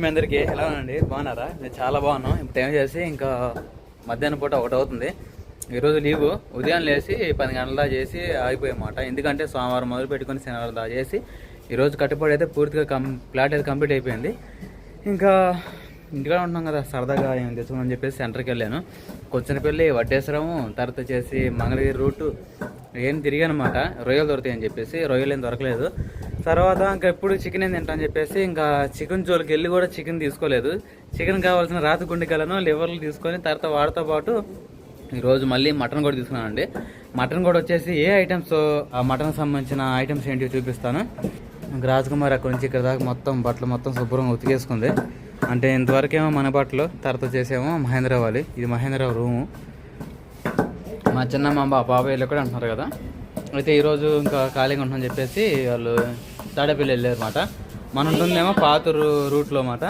మీ అందరికి ఎలా ఉందండి బాగున్నారా? నేను చాలా బాగున్నాం ఇప్పుడు ఏం చేసి ఇంకా మధ్యాహ్నం పూట ఒకటి అవుతుంది. ఈరోజు లీవ్ ఉదయం లేచి పది గంటల దాకా చేసి ఆగిపోయామాట ఎందుకంటే సోమవారం మొదలు పెట్టుకొని శనివారం దాకా చేసి ఈరోజు కట్టుబడి అయితే పూర్తిగా కం ప్లాట్ అయితే కంప్లీట్ అయిపోయింది. ఇంకా ఇంటికాడ ఉంటున్నాం కదా సరదాగా ఏం తెచ్చుకోమని చెప్పేసి సెంటర్కి వెళ్ళాను. కొచ్చినపల్లి వడ్డేశ్వరము తర్వాత వచ్చేసి మంగళగిరి రూటు ఏం తిరిగానమాట రొయ్యలు దొరుకుతాయని చెప్పేసి రొయ్యలు ఏం దొరకలేదు. తర్వాత ఇంకా ఎప్పుడు చికెన్ ఏం తింటా అని చెప్పేసి ఇంకా చికెన్ జోలికి వెళ్ళి కూడా చికెన్ తీసుకోలేదు. చికెన్ కావాల్సిన రాతి గుండెకలను లివర్లు తీసుకొని తర్వాత వాటితో పాటు ఈరోజు మళ్ళీ మటన్ కూడా తీసుకున్నానండి. మటన్ కూడా వచ్చేసి ఏ ఐటమ్స్ ఆ మటన్ సంబంధించిన ఐటమ్స్ ఏంటివి చూపిస్తాను. ఇంకా రాజకుమారి అక్కడ నుంచి ఇక్కడ దాకా మొత్తం బట్టలు మొత్తం శుభ్రంగా ఉతికేసుకుంది. అంటే ఇంతవరకేమో మన బట్టలు తర్వాత చేసేమో మహేంద్ర ఇది మహేంద్ర రూము. మా చిన్న మా బా బాబాయ్ కూడా అంటున్నారు కదా. అయితే ఈరోజు ఇంకా ఖాళీగా ఉంటుందని చెప్పేసి వాళ్ళు తాడేపల్లి వెళ్ళారు అనమాట మన ఉంటుందేమో పాతూరు రూట్లో అన్నమాట.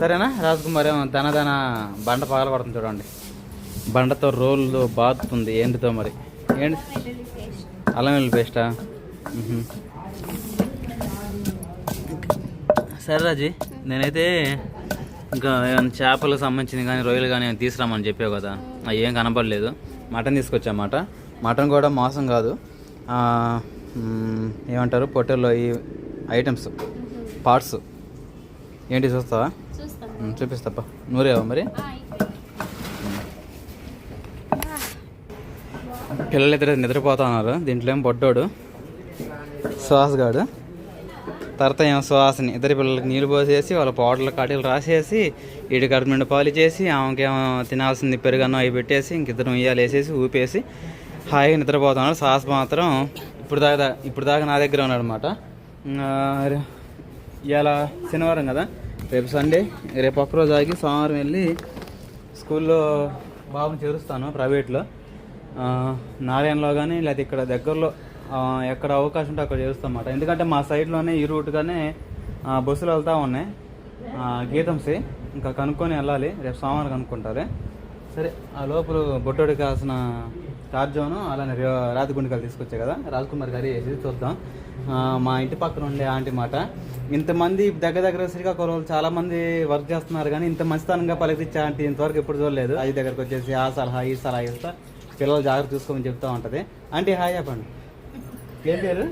సరేనా? రాజకుమార్ ఏమో తన తన బండ పగల పడుతుంది చూడండి. బండతో రోళ్ళు బాతుతుంది ఏంటితో మరి. ఏంటి? అల్లం వెల్లుల్లి పేస్టా? సరే రాజీ నేనైతే ఇంకా చేపలకు సంబంధించింది కానీ రొయ్యలు కానీ ఏమైనా తీసుకురామని చెప్పావు కదా. అవి ఏం కనపడలేదు మటన్ తీసుకొచ్చామాట మటన్ కూడా మోసం కాదు. ఏమంటారు? పొట్టెల్లో ఈ ఐటమ్స్ పార్ట్స్. ఏంటి చూస్తావా? చూస్తాం. మ్, చూపిస్తాపా. నూరేవా మరి? పిల్లలు ఇద్దరు నిద్రపోతా ఉన్నారు దీంట్లో ఏం బొడ్డోడు? సుహాస్ గాడు. తర్వాత ఏమో సుహాస్ని. ఇద్దరు పిల్లలకి నీళ్ళు పోసేసి వాళ్ళ పౌడర్ల కాటీలు రాసేసి ఈడి కడుపు నిండా పాలు చేసి ఆమెకేమో తినాల్సింది పెరుగన్నం అవి పెట్టేసి ఇంకిద్దరు ఉయ్యాలు వేసేసి ఊపేసి హాయిగా నిద్రపోతున్నాడు. సాస్ మాత్రం ఇప్పుడు దాకా ఇప్పుడు దాకా నా దగ్గర ఉన్నాడు అనమాట ఇవాళ శనివారం కదా. రేపు సండే రేపు ఒక్కరోజు ఆగి సోమవారం వెళ్ళి స్కూల్లో బాబుని చేరుస్తాను ప్రైవేట్లో. నారాయణలో కానీ లేకపోతే ఇక్కడ దగ్గరలో ఎక్కడ అవకాశం ఉంటే అక్కడ చేరుస్తాం అన్నమాట. ఎందుకంటే మా సైడ్లోనే ఈ రూట్గానే బస్సులు వెళ్తూ ఉన్నాయి. గీతంసి ఇంకా కనుక్కొని వెళ్ళాలి. రేపు సోమవారం కనుక్కుంటారు. సరే ఆ లోపల బొట్టోడికి కావాల్సిన టార్జోను అలానే రాతి తీసుకొచ్చాయి కదా రాజ్కుమార్ గారి వేసి చూద్దాం. మా ఇంటి పక్కన ఉండే ఆంటీ మాట. ఇంతమంది దగ్గర దగ్గర శ్రీకాకుళం చాలా మంది వర్క్ చేస్తున్నారు కానీ ఇంత మంచితనంగా పలికిచ్చే ఆంటీ ఇంతవరకు ఎప్పుడు చూడలేదు. అది దగ్గరకు వచ్చేసి ఆ సలహా ఈ సలహా ఇస్తా. పిల్లలు జాగ్రత్త చూసుకోమని చెప్తా ఉంటది. ఆంటీ హాయ్ చెప్పండి. ఏం పేరు?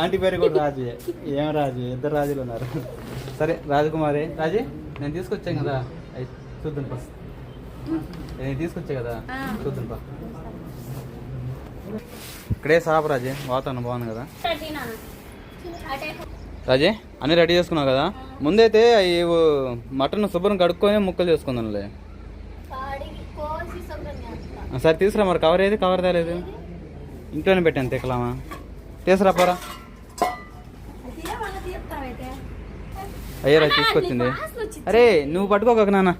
ఆంటీ పేరు కూడా రాజు. ఏం రాజు? ఇద్దరు రాజులు ఉన్నారు. సరే రాజకుమారి. రాజీ నేను తీసుకొచ్చాను కదా. చూద్దాం పా నేను తీసుకొచ్చా కదా? చూద్దాం ఇక్కడే సాపు రాజీ వాతావరణం బాగుంది కదా? రాజీ అన్నీ రెడీ చేసుకున్నావు కదా? ముందైతే అవి మటన్ శుభ్రం కడుక్కొని ముక్కలు చేసుకుందాంలే. సరే తీసుకురా మరి. కవర్ ఏది? కవర్ తేలేదు ఇంట్లోనే పెట్టాను తిక్కలామా? తీసుకురా పోరా. అయ్యారా తీసుకొచ్చింది. అరే నువ్వు పట్టుకోక నాన్న.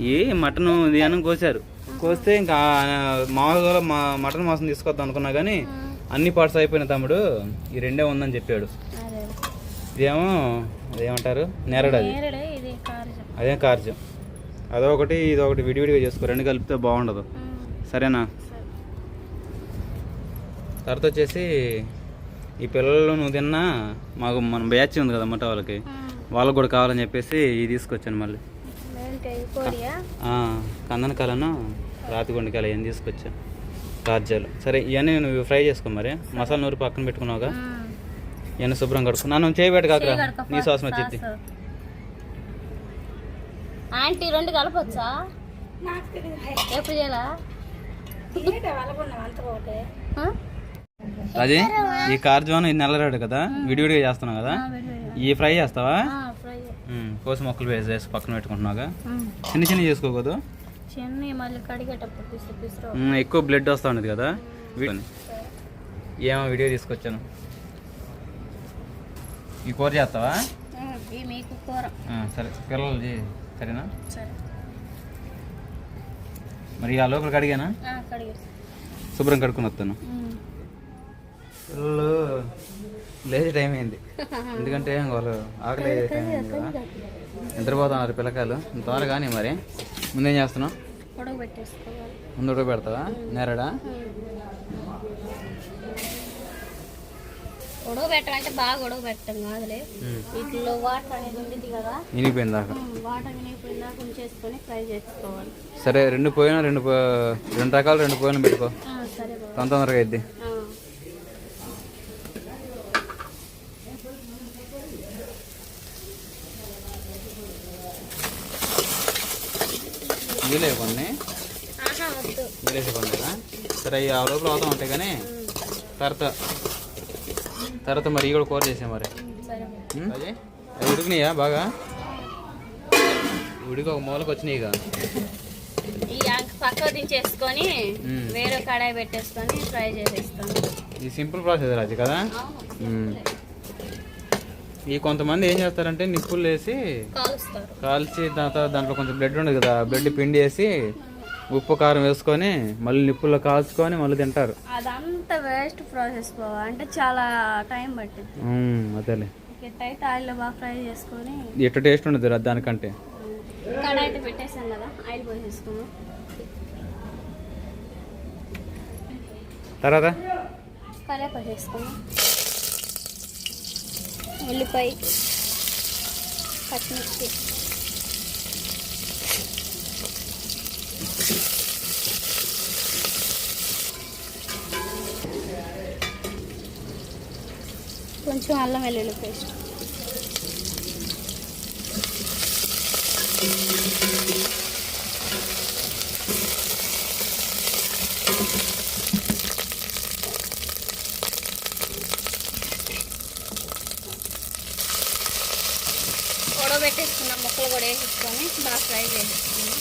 ఏ మటన్ ధ్యానం కోసారు. కోస్తే ఇంకా మామూలుగా మా మటన్ మాంసం తీసుకొద్దాం అనుకున్నా కానీ అన్ని పార్ట్స్ అయిపోయిన తమ్ముడు. ఈ రెండే ఉందని చెప్పాడు. ఇదేమో అదేమంటారు నేరడు అది. అదే కార్యం అదొకటి ఇదొకటి విడివిడిగా చేసుకో రెండు కలిపితే బాగుండదు. సరేనా? తర్వాత వచ్చేసి ఈ పిల్లలు నువ్వు తిన్నా మాకు మన బ్యాచ్ ఉంది కదా అమ్మట వాళ్ళకి. వాళ్ళకి కూడా కావాలని చెప్పేసి ఇది తీసుకొచ్చాను మళ్ళీ. కోరియా ఆ, కందనకాయలను రాతి గుండెకాయలు ఏం తీసుకొచ్చా? రాజ్యాలు. సరే ఇవన్నీ నువ్వు ఫ్రై చేసుకో మరి. మసాలా నూరు పక్కన పెట్టుకున్నావుగా? ఇవన్నీ శుభ్రం కడుక్కో. నన్ను చేయబెట్టు కాకరా. నీ శ్వాసన వచ్చింది ఆంటీ రెండు కలపొచ్చా? ఎప్పుడు చేయాలా? అది ఈ కార్జోన్ ఈ నెలరాడు కదా? విడివిడిగా చేస్తున్నావు కదా? ఈ ఫ్రై చేస్తావా? కోసి మొక్కలు వేసి వేసి పక్కన పెట్టుకుంటున్నావుగా? ఉమ్. చిన్న చిన్న చేసుకోకూడదు? చెన్ని మళ్ళీ కడిగేటప్పుడు పిసు పిసు ఉమ్, ఎక్కువ బ్లడ్ వస్తూ ఉండదు కదా? ఏమో వీడియో తీసుకొచ్చాను. ఈ కూర చేస్తావా? మీకు కూర. సరే. పిల్లలు. సరేనా? సరే. మరి ఆ లోపల కడిగానా? శుభ్రం కడుక్కుని వస్తాను. పిల్లలు లేచి టైం అయింది. ఎందుకంటే వాళ్ళు ఆకలి టైం అయింది కదా. నిద్రపోతున్నారు పిల్లకాయలు. త్వరగా కానీ మరి. ముందేం చేస్తున్నావు? ముందు ఉడక పెడతావా? నేరడా? ఉడకబెట్టడం అంటే బాగా ఉడకబెట్టడం కాదులే. వీటిలో వాటర్ అనేది ఉంటుంది కదా. ఇనిపోయింది దాకా. వాటర్ అనేది దాకా ఉంచేసుకొని ఫ్రై చేసుకోవాలి. సరే రెండు పోయిన రెండు రెండు రకాలు రెండు పోయిన పెట్టుకో. తొందరగా అయింది ఆ. నీళ్ళే కొన్ని నీళ్ళేసి కొందరా సరే ఆ లోపల అవుతా ఉంటాయి కానీ తర్వాత తర్వాత మరి కూడా కూర చేసే మరి? అది అవి ఉడికినాయా బాగా? ఉడికి ఒక మూలకు వచ్చినాయి ఈ పక్క దించేసుకొని మ్మ్. వేరే కడాయి పెట్టేసుకొని ఫ్రై చేసేస్తాను. ఇది సింపుల్ ప్రాసెస్ రాజు కదా. ఈ కొంతమంది ఏం చేస్తారంటే నిప్పులు వేసి కాల్చి తర్వాత దాంట్లో కొంచెం బ్లడ్ ఉండదు కదా బ్లడ్ పిండి వేసి ఉప్పు కారం వేసుకొని మళ్ళీ నిప్పుల్లో కాల్చుకొని మళ్ళీ తింటారు. అదంతా వేస్ట్ ప్రాసెస్ బాబా అంటే చాలా టైం పట్టింది అదేలే. అయితే ఆయిల్లో బాగా ఫ్రై చేసుకొని ఎట్ట టేస్ట్ ఉండదు దానికంటే? కడాయి అయితే పెట్టేసాం కదా ఆయిల్ పోసేసుకున్నాం తర్వాత? కరేపాకు వేసుకున్నాం ఉల్లిపాయ పచ్చిమిర్చి కొంచెం అల్లం వెల్లుల్లి పేస్ట్ Thank you కూడా వేసేసుకొని బాగా ఫ్రై చేసేసుకున్నాం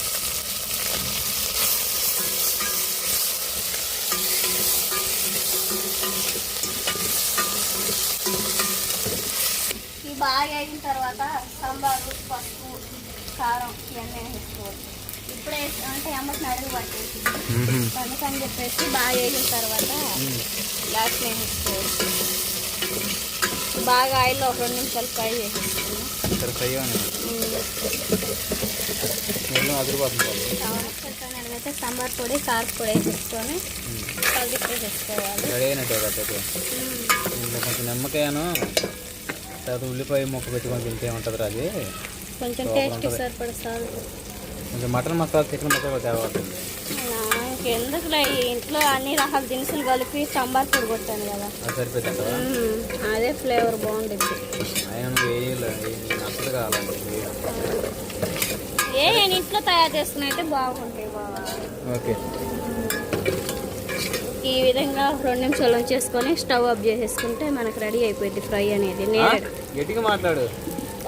ఇవి బాగా వేగిన తర్వాత సాంబారు పసుపు కారం ఇవన్నీ వేసేసుకోవచ్చు ఇప్పుడే అంటే అమ్మకి అడుగు పట్టేసి మ్మ్. అందుకని చెప్పేసి బాగా వేగిన తర్వాత లాస్ట్ వేసేసుకోవచ్చు బాగా ఆయిల్లో ఒక రెండు నిమిషాలు ఫ్రై చేసేసుకున్నాం సరే ఫ్రై అని. నీళ్ళు అదిరిపోతుంది అయితే సాంబార్ పొడి కార పొడి వేసేసుకొని కలిపేసేసుకోవాలి రెడీ అయినట్టే కదా ఇందులో కొంచెం నిమ్మకాయను తర్వాత ఉల్లిపాయ ముక్క పెట్టుకొని తింటే ఉంటుంది రాజు కొంచెం సూపర్ టేస్ట్. సరిపడ సాల్ట్. కొంచెం మటన్ మసాలా చికెన్ మసాలా తేవాల్సింది ఎందుకులే ఈ ఇంట్లో అన్ని రకాల దినుసులు కలిపి సాంబార్ పొడి కొట్టాను కదా. అది ఫ్లేవర్ కావాలండి ఏ నేను ఇంట్లో తయారు చేసుకుని అయితే బాగుంటాయి ఓకే. ఈ విధంగా రెండు నిమిషాలు ఉంచేసుకొని స్టవ్ ఆఫ్ చేసేసుకుంటే మనకు రెడీ అయిపోయింది ఫ్రై అనేది నేరేడు. మాట్లాడు.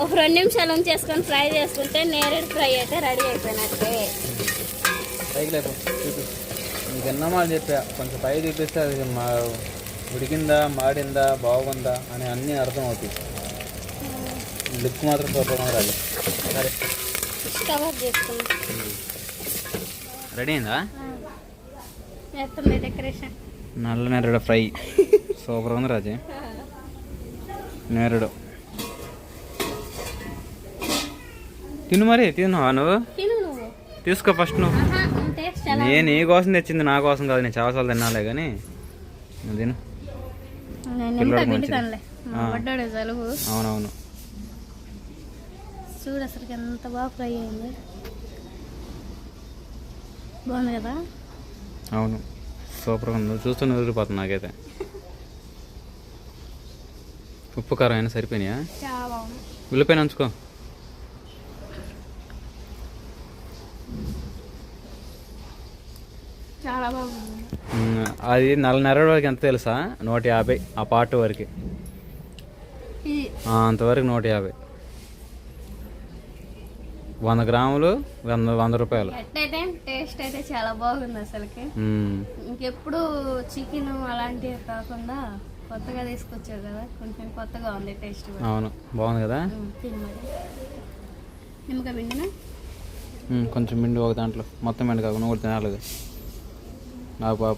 ఒక రెండు నిమిషాలు ఉంచేసుకొని ఫ్రై చేసుకుంటే నేరేడు ఫ్రై అయితే రెడీ అయిపోయినట్టే. నీకు ఎన్నమాలు చెప్పా కొంచెం పై చూపిస్తే అది మా ఉడికిందా మాడిందా బాగుందా అని అన్నీ అర్థం అవుతాయి లుక్ మాత్రం సూపర్గా రాదు సరే. రెడీ అయిందా? నల్ల నేరుడు ఫ్రై. సూపర్ ఉంది రాజే. నేరుడు. తిను మరి తిను. నువ్వు? తీసుకో ఫస్ట్ నువ్వు. నేను నీ కోసం తెచ్చింది నా కోసం కాదు నేను చాలాసార్లు తినాలే కానీ. తిను. అవునవును. చూడు అసలు ఎంత బాగా ఫ్రై అయింది. బాగుంది కదా? అవును. సూపర్గా ఉంది. చూస్తూ నూరిపోతుంది నాకైతే. ఉప్పు కారం అయినా సరిపోయినాయా? చాలా బాగుంది ఉల్లిపాయ నంచుకో చాలా బాగుంది ఉమ్, అది నెరడు వరకు ఎంత తెలుసా? నూట యాభై ఆ పార్ట్ వరకు. అంతవరకు నూట యాభై. వంద గ్రాములు వంద వంద రూపాయలు. టేస్ట్ అయితే చాలా బాగుంది అసలుకి. ఇంకెప్పుడు చికెన్ అలాంటివి కాకుండా కొత్తగా తీసుకొచ్చారు కదా కొంచెం కొత్తగా ఉంది టేస్ట్ అవును బాగుంది కదా? నిమ్మకాయ పిండినా? కొంచెం పిండి ఒక దాంట్లో. మొత్తం పిండి కాకుండా కూడా తినాలి. నాకు పాప